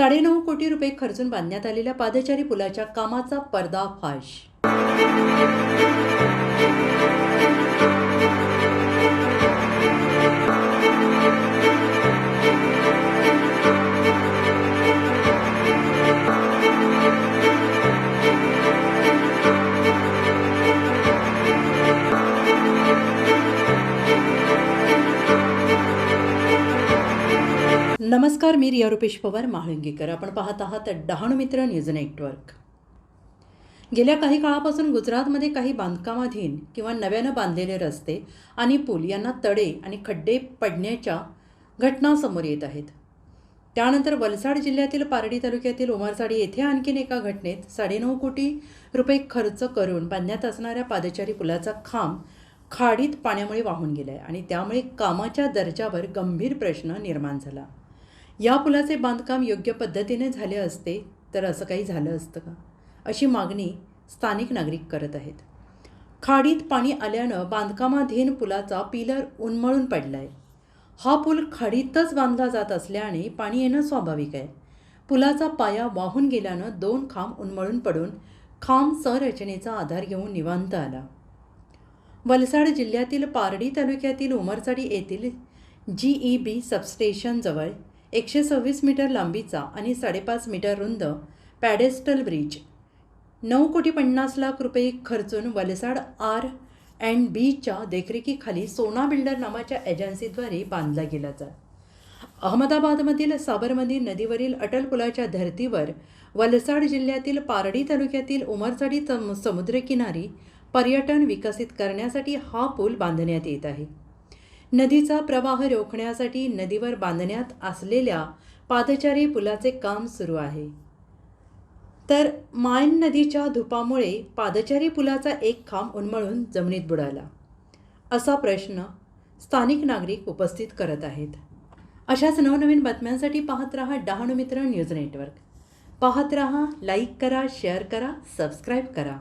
साडेनऊ कोटी रुपये खर्चून बांधण्यात आलेल्या पादचारी पुलाच्या कामाचा पर्दाफाश. नमस्कार मी रिया रुपेश पवार महाळुंगीकर. आपण पाहत आहात डहाणू मित्र न्यूज नेटवर्क. गेल्या काही काळापासून गुजरातमध्ये काही बांधकामाधीन किंवा नव्यानं बांधलेले रस्ते आणि पूल यांना तडे आणि खड्डे पडण्याच्या घटना समोर येत आहेत. त्यानंतर वलसाड जिल्ह्यातील पारडी तालुक्यातील उमरसाडी येथे आणखीन एका घटनेत साडेनऊ कोटी रुपये खर्च करून बांधण्यात असणाऱ्या पादचारी पुलाचा खांब खाडीत पाण्यामुळे वाहून गेला आहे आणि त्यामुळे कामाच्या दर्जावर गंभीर प्रश्न निर्माण झाला. या पुलाचे बांधकाम योग्य पद्धतीने झाले असते तर असं काही झालं असतं का? अशी मागणी स्थानिक नागरिक करत आहेत. खाडीत पाणी आल्यानं बांधकामाधीन पुलाचा पिलर उन्मळून पडला आहे हा पूल खाडीतच बांधला जात असल्याने पाणी येणं स्वाभाविक आहे. पुलाचा पाया वाहून गेल्यानं दोन खांब उन्मळून पडून खांब संरचनेचा आधार घेऊन निवांत आला. वलसाड जिल्ह्यातील पारडी तालुक्यातील उमरसाडी येथील जी ई बी सबस्टेशनजवळ एकशे सव्वीस मीटर लांबीचा आणि साडेपाच मीटर रुंद पॅडेस्टल ब्रिज. नऊ कोटी पन्नास लाख रुपये खर्चून वलसाड आर अँड बीच्या देखरेखीखाली सोना बिल्डर नावाच्या एजन्सीद्वारे बांधला गेलाचा अहमदाबादमधील साबरमती नदीवरील अटल पुलाच्या धर्तीवर वलसाड जिल्ह्यातील पारडी तालुक्यातील उमरसाडी सम- समुद्रकिनारी पर्यटन विकसित करण्यासाठी हा पूल बांधण्यात येत आहे. नदीचा प्रवाह रोखण्यासाठी नदीवर बांधण्यात असलेल्या पादचारी पुलाचे काम सुरू आहे. तर मायन नदीच्या धुपामुळे पादचारी पुलाचा एक खांब उन्मळून जमिनीत बुडाला. असा प्रश्न स्थानिक नागरिक उपस्थित करत आहेत. अशाच नवनवीन बातम्यांसाठी पाहत रहा डहाणू मित्र न्यूज नेटवर्क. पाहत रहा लाईक करा शेअर करा सबस्क्राईब करा.